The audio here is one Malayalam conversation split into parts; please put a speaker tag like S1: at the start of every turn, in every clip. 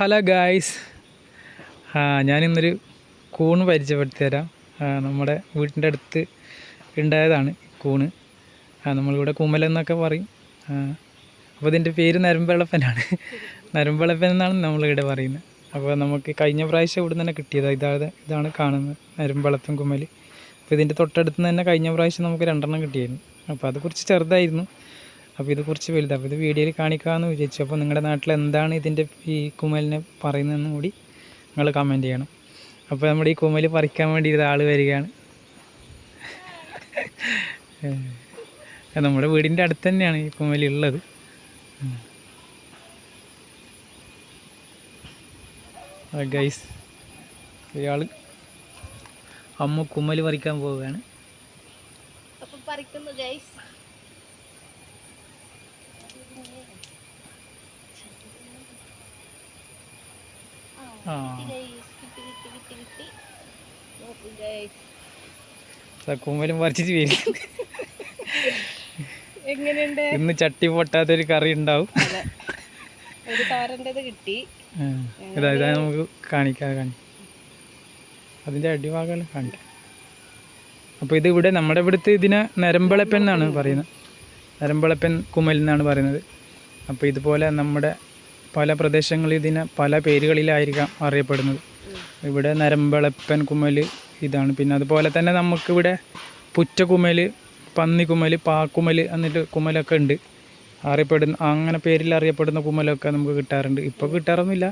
S1: ഹലോ ഗായ്സ് ആ ഞാനിന്നൊരു കൂണ് പരിചയപ്പെടുത്തി തരാം നമ്മുടെ വീട്ടിന്റെ അടുത്ത് ഉണ്ടായതാണ് കൂണ്. ആ, നമ്മളിവിടെ കുമ്മലെന്നൊക്കെ പറയും. അപ്പോൾ ഇതിന്റെ പേര് നരമ്പിളപ്പനാണ്. നരമ്പിളപ്പൻ എന്നാണ് നമ്മളിവിടെ പറയുന്നത്. അപ്പോൾ നമുക്ക് കഴിഞ്ഞ പ്രാവശ്യം ഇവിടെ തന്നെ കിട്ടിയതാണ് ഇതാണ് ഇതാണ് കാണുന്നത്. നരമ്പിളപ്പൻ കുമൽ അപ്പോൾ ഇതിന്റെ തൊട്ടടുത്ത് തന്നെ കഴിഞ്ഞ പ്രാവശ്യം നമുക്ക് രണ്ടെണ്ണം കിട്ടിയായിരുന്നു അപ്പോൾ അത് കുറച്ച് ചെറുതായിരുന്നു. അപ്പോൾ ഇത് കുറച്ച് വലുതാണ് അപ്പോൾ ഇത് വീഡിയോയിൽ കാണിക്കാമെന്ന് വിചാരിച്ചു. അപ്പോൾ നിങ്ങളുടെ നാട്ടിൽ എന്താണ് ഇതിന്റെ ഈ കുമലിനെ പറയുന്നതെന്ന് കൂടി നിങ്ങൾ കമന്റ് ചെയ്യണം. അപ്പോൾ നമ്മുടെ ഈ കുമൽ പറിക്കാൻ വേണ്ടി ആൾ വരികയാണ്. നമ്മുടെ വീടിന്റെ അടുത്ത് തന്നെയാണ് ഈ കുമൽ ഉള്ളത്. ഗൈസ് ഇയാൾ അമ്മ കുമലി പറിക്കാൻ പോവുകയാണ്.
S2: അപ്പൊ പറിക്കുന്നു ഗൈസ്
S1: കുമലും പറിച്ചിട്ട് വരും.
S2: എങ്ങനെയുണ്ട്?
S1: ഇന്ന് ചട്ടി പൊട്ടാത്തൊരു കറി ഉണ്ടാവും.
S2: ഒരു തോരന്റെത് കിട്ടി.
S1: അതായത് ഇതാ ഇതാ നമുക്ക് കാണിക്കാം കാണി അതിന്റെ അടിഭാഗം കാണിക്കാം. അപ്പോൾ ഇത് ഇവിടെ നമ്മുടെ ഇവിടുത്തെ ഇതിനെ നരമ്പളപ്പൻ എന്നാണ് പറയുന്നത്. നരമ്പളപ്പൻ കുമൽ എന്നാണ് പറയുന്നത്. അപ്പോൾ ഇതുപോലെ നമ്മുടെ പല പ്രദേശങ്ങളിൽ ഇതിനെ പല പേരുകളിലായിരിക്കാം അറിയപ്പെടുന്നത്. ഇവിടെ നരമ്പളപ്പൻ കുമൽ ഇതാണ്. പിന്നെ അതുപോലെ തന്നെ നമുക്കിവിടെ പുറ്റകുമൽ പന്നിക്കുമൽ പാക്കുമൽ എന്നിട്ട് കുമലൊക്കെ ഉണ്ട്. അറിയപ്പെടുന്ന അങ്ങനെ പേരിൽ അറിയപ്പെടുന്ന കുമലൊക്കെ നമുക്ക് കിട്ടാറുണ്ട്. ഇപ്പോൾ കിട്ടാറൊന്നുമില്ല.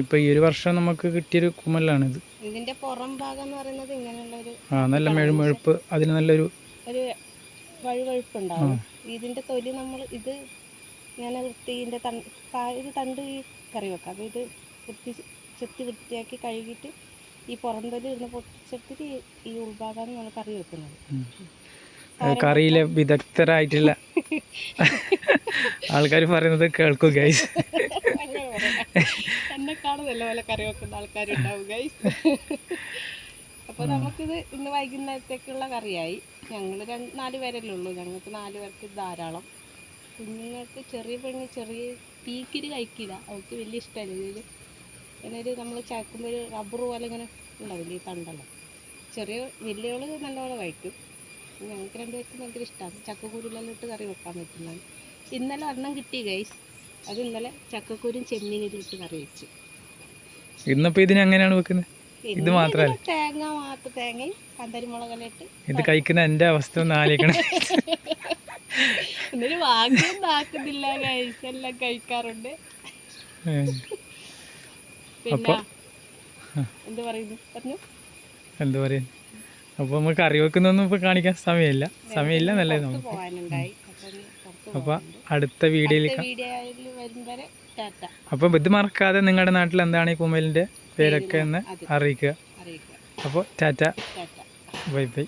S1: ഇപ്പൊ ഈ ഒരു വർഷം നമുക്ക് കിട്ടിയൊരു കുമലാണിത്.
S2: ഇതിന്റെ പുറം ഭാഗം എന്ന് പറയുന്നത്
S1: ആ നല്ല മെഴുമെഴുപ്പ് അതിന് നല്ലൊരു
S2: ഒരു വഴുവഴുപ്പുണ്ടാവും. ഇതിന്റെ തൊലി നമ്മൾ ഇത് ഇങ്ങനെ വൃത്തി ഇതിന്റെ തണ്ട് ഇത് തണ്ട് ഈ കറി വെക്കാം. അപ്പോൾ ഇത് വൃത്തി ചെത്തി വൃത്തിയാക്കി കഴുകിയിട്ട് ഈ പുറന്തൽ ഇരുന്ന് പൊട്ടിച്ചെടുത്തിട്ട് ഈ- ഉൾഭാഗമാണ് നമ്മൾ കറി വെക്കുന്നത്.
S1: കറിയിലെ വിദഗ്ധരായിട്ടുള്ള ആൾക്കാർ പറയുന്നത് കേൾക്കും ഗൈസ്
S2: എന്നെ പറയാം. പോലെ കറി വെക്കുന്ന ആൾക്കാരുണ്ടാവും ഗൈസ് അപ്പോൾ നമുക്കിത് ഇന്ന് വൈകുന്നേരത്തേക്കുള്ള കറിയായി. ഞങ്ങൾ രണ്ട് നാല് പേരല്ലേ ഉള്ളൂ. ഞങ്ങൾക്ക് നാല് പേർക്ക് ധാരാളം കുഞ്ഞുങ്ങൾക്ക് ചെറിയ പെണ്ണ് ചെറിയ തീക്കിര് കഴിക്കില്ല. അവൾക്ക് വലിയ ഇഷ്ടമല്ല ഇതിൽ ഇങ്ങനെ ഒരു നമ്മൾ ചാക്കുമ്പോൾ ഒരു റബ്ബർ പോലെ ഇങ്ങനെ ഉണ്ടാവില്ല ഈ തണ്ടല്ലോ ചെറിയ വലിയവൾ നല്ലപോലെ കഴിക്കും. ഞങ്ങൾക്ക് രണ്ടുപേർക്കും ഭയങ്കര ഇഷ്ടമാണ് ചക്കക്കുരുലെല്ലാം ഇട്ട് കറി വെക്കാൻ പറ്റുന്നതാണ് ഇന്നലെ ഒരെണ്ണം കിട്ടി ഗൈസ് അത് ഇന്നലെ ചക്കക്കുരും ചെമ്മീനും ഇട്ട് കറി വെച്ചു.
S1: ഇന്നിപ്പോൾ ഇതിന് എങ്ങനെയാണ് വെക്കുന്നത് ഇത് മാത്രമല്ല.
S2: തേങ്ങ മാത്രം തേങ്ങയും പന്തരിമുളകെല്ലാം ഇട്ട്
S1: ഇത് കഴിക്കുന്ന എന്റെ അവസ്ഥ ഒന്ന് ആലോചിക്കണം.
S2: എന്നിട്ട് വാങ്ങിയൊന്നും ആക്കുന്നില്ല. ഗൈസ് എല്ലാം കഴിക്കാറുണ്ട്. പിന്നെ എന്ത് പറയുന്നു? പറഞ്ഞു.
S1: എന്താ പറയുക അപ്പൊ നമുക്ക് കറി വെക്കുന്നൊന്നും ഇപ്പോൾ കാണിക്കാൻ സമയമില്ല. സമയമില്ല നല്ലത് നമുക്ക്.
S2: അപ്പൊ.
S1: അടുത്ത വീഡിയോയിൽ അപ്പൊ ഇത് മറക്കാതെ നിങ്ങളുടെ നാട്ടിൽ എന്താണ് ഈ കുമലിന്റെ പേരൊക്കെ എന്ന് അറിയിക്കുക.
S2: അപ്പൊ
S1: അപ്പോൾ
S2: ടാറ്റ.
S1: Bye bye.